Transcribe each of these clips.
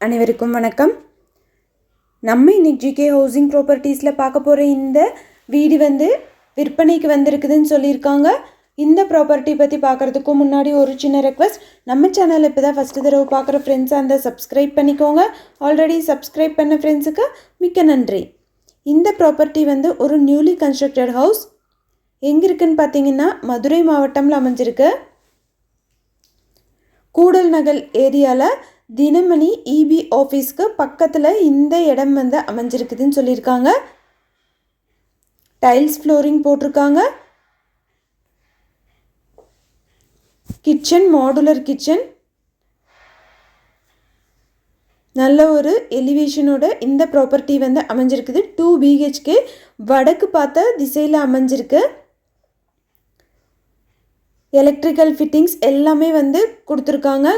அனைவருக்கும் வணக்கம். நம்ம இன்னைக்கு ஜிகே ஹவுசிங் ப்ராப்பர்ட்டிஸில் பார்க்க போகிற இந்த வீடு வந்து விற்பனைக்கு வந்திருக்குதுன்னு சொல்லியிருக்காங்க. இந்த ப்ராப்பர்ட்டி பற்றி பார்க்குறதுக்கு முன்னாடி ஒரு சின்ன ரெக்வஸ்ட் நம்ம சேனல் இப்போ தான் ஃபஸ்ட்டு தடவை பார்க்குற ஃப்ரெண்ட்ஸாக அந்த சப்ஸ்கிரைப் பண்ணிக்கோங்க. ஆல்ரெடி சப்ஸ்கிரைப் பண்ண ஃப்ரெண்ட்ஸுக்கு மிக்க நன்றி. இந்த ப்ராப்பர்ட்டி வந்து ஒரு நியூலி கன்ஸ்ட்ரக்டட் ஹவுஸ் எங்கே இருக்குன்னு பார்த்தீங்கன்னா மதுரை மாவட்டம்ல அமைஞ்சிருக்கு. கூடல் நகல் ஏரியாவில் தினமணி இபி ஆஃபீஸ்க்கு பக்கத்தில் இந்த இடம் வந்து அமைஞ்சிருக்குதுன்னு சொல்லியிருக்காங்க. டைல்ஸ் ஃப்ளோரிங் போட்டிருக்காங்க. Kitchen modular kitchen. நல்ல ஒரு எலிவேஷனோட இந்த ப்ராப்பர்ட்டி வந்து அமைஞ்சிருக்குது. டூ பிஹெச்கே வடக்கு பார்த்த திசையில் அமைஞ்சிருக்கு. எலக்ட்ரிக்கல் ஃபிட்டிங்ஸ் எல்லாமே வந்து கொடுத்துருக்காங்க.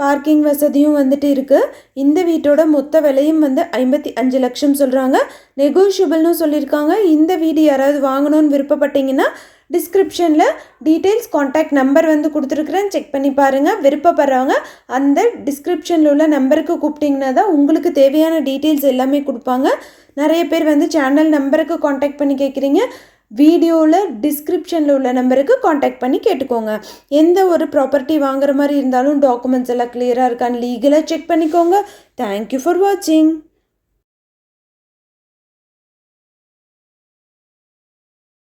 பார்க்கிங் வசதியும் வந்துட்டு இருக்குது இந்த வீட்டோட மொத்த விலையும் வந்து ஐம்பத்தி அஞ்சு லட்சம் சொல்கிறாங்க நெகோஷியபிள்னு சொல்லியிருக்காங்க. இந்த வீடு யாராவது வாங்கணும்னு விருப்பப்பட்டீங்கன்னா டிஸ்கிரிப்ஷனில் டீட்டெயில்ஸ் காண்டாக்ட் நம்பர் வந்து கொடுத்துருக்குறேன். செக் பண்ணி பாருங்கள் விருப்பப்படுறவங்க அந்த டிஸ்கிரிப்ஷனில் உள்ள நம்பருக்கு கூப்பிட்டிங்கன்னா தான் உங்களுக்கு தேவையான டீட்டெயில்ஸ் எல்லாமே கொடுப்பாங்க. நிறைய பேர் வந்து சேனல் நம்பருக்கு காண்டாக்ட் பண்ணி கேட்குறீங்க வீடியோவில் டிஸ்கிரிப்ஷனில் உள்ள நம்பருக்கு காண்டாக்ட் பண்ணி கேட்டுக்கோங்க. எந்த ஒரு ப்ராப்பர்ட்டி வாங்குற மாதிரி இருந்தாலும் டாக்குமெண்ட்ஸ் எல்லாம் கிளியராக இருக்கான்னு லீகலாக செக் பண்ணிக்கோங்க. தேங்க்யூ ஃபார் வாட்சிங்